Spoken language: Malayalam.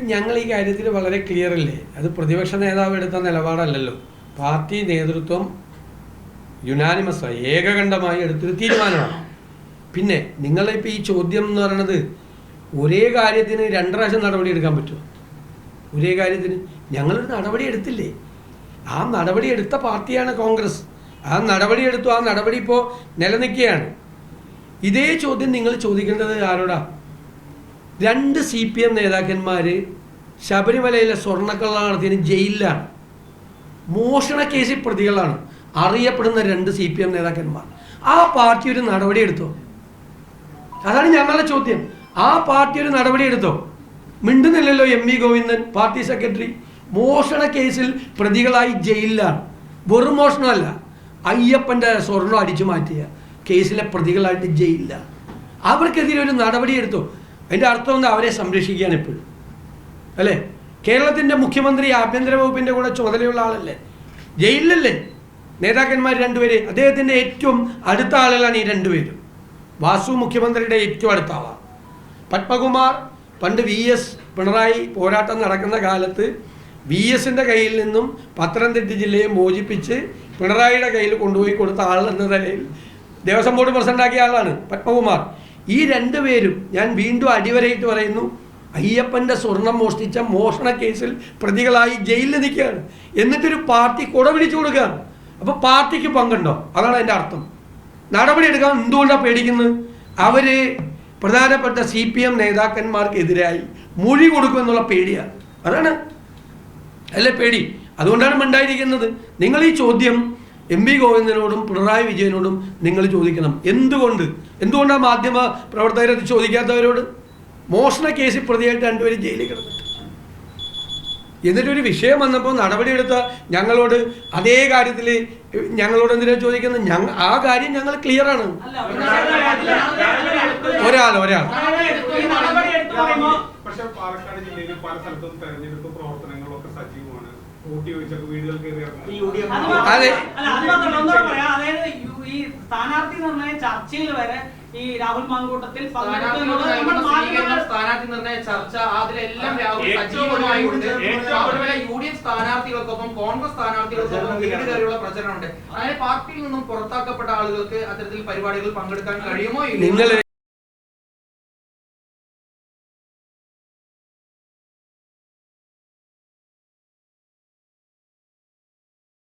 ഞങ്ങൾ ഈ കാര്യത്തിൽ വളരെ ക്ലിയർ അല്ലേ? അത് പ്രതിപക്ഷ നേതാവ് എടുത്ത നിലപാടല്ലല്ലോ. പാർട്ടി നേതൃത്വം യുനാനിമസായി ഏകകണ്ഠമായി എടുത്തൊരു തീരുമാനമാണ്. പിന്നെ നിങ്ങളിപ്പോൾ ഈ ചോദ്യം എന്ന് പറയുന്നത് ഒരേ കാര്യത്തിന് രണ്ട് പ്രാവശ്യം നടപടി എടുക്കാൻ പറ്റുമോ? ഒരേ കാര്യത്തിന് ഞങ്ങളൊരു നടപടി എടുത്തില്ലേ? ആ നടപടി എടുത്ത പാർട്ടിയാണ് കോൺഗ്രസ്. ആ നടപടി എടുത്തു ആ നടപടി ഇപ്പോൾ നിലനിൽക്കുകയാണ്. ഇതേ ചോദ്യം നിങ്ങൾ ചോദിക്കേണ്ടത് ആരോടാ? രണ്ട് സി പി എം നേതാക്കന്മാർ ശബരിമലയിലെ സ്വർണക്കള്ള നടത്തിയതിന് ജയിലിലാണ്. മോഷണ കേസിൽ പ്രതികളാണ്. അറിയപ്പെടുന്ന രണ്ട് സി പി എം നേതാക്കന്മാർ. ആ പാർട്ടി ഒരു നടപടി എടുത്തോ? അതാണ് ഞങ്ങളുടെ ചോദ്യം. ആ പാർട്ടി ഒരു നടപടി എടുത്തോ? മിണ്ടുന്നില്ലല്ലോ M V Govindan party secretary. മോഷണ കേസിൽ പ്രതികളായി ജയിലിലാണ്. വെറും മോഷണമല്ല. അയ്യപ്പന്റെ സ്വർണം അടിച്ചു മാറ്റിയ കേസിലെ പ്രതികളായിട്ട് ജയിലിലാണ്. അവർക്കെതിരെ ഒരു നടപടി എടുത്തോ? അതിന്റെ അർത്ഥം എന്താ? അവരെ സംരക്ഷിക്കുകയാണ് എപ്പോഴും അല്ലേ? കേരളത്തിന്റെ മുഖ്യമന്ത്രി ആഭ്യന്തര വകുപ്പിന്റെ കൂടെ ചുമതലയുള്ള ആളല്ലേ? ജയിലിലല്ലേ? നേതാക്കന്മാർ രണ്ടുപേര്. അദ്ദേഹത്തിന്റെ ഏറ്റവും അടുത്ത ആളുകളാണ് ഈ രണ്ടുപേരും. വാസു മുഖ്യമന്ത്രിയുടെ ഏറ്റവും അടുത്ത ആളാണ് പത്മകുമാർ പണ്ട് വി എസ് പിണറായി പോരാട്ടം നടക്കുന്ന കാലത്ത് വി എസിന്റെ കയ്യിൽ നിന്നും പത്തനംതിട്ട ജില്ലയെ മോചിപ്പിച്ച് പിണറായിയുടെ കയ്യിൽ കൊണ്ടുപോയി കൊടുത്ത ആൾ എന്ന നിലയിൽ ദേവസ്വം ബോർഡ് പ്രസിഡന്റാക്കിയ ആളാണ് പത്മകുമാർ. ഈ രണ്ടുപേരും ഞാൻ വീണ്ടും അടിവരയിട്ട് പറയുന്നു അയ്യപ്പന്റെ സ്വർണം മോഷ്ടിച്ച മോഷണ കേസിൽ പ്രതികളായി ജയിലിൽ നിൽക്കുകയാണ്. എന്നിട്ടൊരു പാർട്ടി കുട പിടിച്ചു കൊടുക്കുകയാണ്. അപ്പോൾ പാർട്ടിക്ക് പങ്കുണ്ടോ? അതാണ് അതിന്റെ അർത്ഥം. നടപടി എടുക്കാൻ എന്തുകൊണ്ടാണ് പേടിക്കുന്നത്? അവർ പ്രധാനപ്പെട്ട സി പി എം നേതാക്കന്മാർക്കെതിരായി മൊഴി കൊടുക്കുമെന്നുള്ള പേടിയാണ്. അതാണ് അല്ലേ പേടി. അതുകൊണ്ടാണ് മിണ്ടായിരിക്കുന്നത് നിങ്ങൾ ഈ ചോദ്യം എം വി ഗോവിന്ദനോടും പിണറായി വിജയനോടും നിങ്ങൾ ചോദിക്കണം. എന്തുകൊണ്ട്? എന്തുകൊണ്ടാണ് മാധ്യമ പ്രവർത്തകരെ ചോദിക്കാത്തവരോട്? മോഷണ കേസിൽ പ്രതിയായിട്ട് രണ്ടുപേരും ജയിലിൽ കിടന്നിട്ട്. എന്നിട്ടൊരു വിഷയം വന്നപ്പോൾ നടപടിയെടുത്ത ഞങ്ങളോട് അതേ കാര്യത്തിൽ ഞങ്ങളോട് എന്തിനാ ചോദിക്കുന്നത്? ഞങ്ങൾ ആ കാര്യം ഞങ്ങൾ ക്ലിയർ ആണ് ഒരാൾ ഒരാൾ. പക്ഷെ പാലക്കാട് ജില്ലയിൽ പല സ്ഥലത്തും തെരഞ്ഞെടുപ്പ് പ്രവർത്തനങ്ങളൊക്കെ സജീവമാണ്. അതെ. അതായത് യു- ഈ സ്ഥാനാർത്ഥി നിർണയ ചർച്ചയിൽ വരെ ഈ രാഹുൽ മാങ്കൂട്ടത്തിൽ സ്ഥാനാർത്ഥി നിർണയ ചർച്ച അതിലെല്ലാം സജീവമായിട്ടുണ്ട്. യു ഡി എഫ് സ്ഥാനാർത്ഥികൾക്കൊപ്പം കോൺഗ്രസ് സ്ഥാനാർത്ഥികൾക്കൊപ്പം വീട് കയറിയുള്ള പ്രചരണമുണ്ട്. അങ്ങനെ പാർട്ടിയിൽ നിന്നും പുറത്താക്കപ്പെട്ട ആളുകൾക്ക് അത്തരത്തിൽ പരിപാടികൾ പങ്കെടുക്കാൻ കഴിയുമോ? നിങ്ങൾ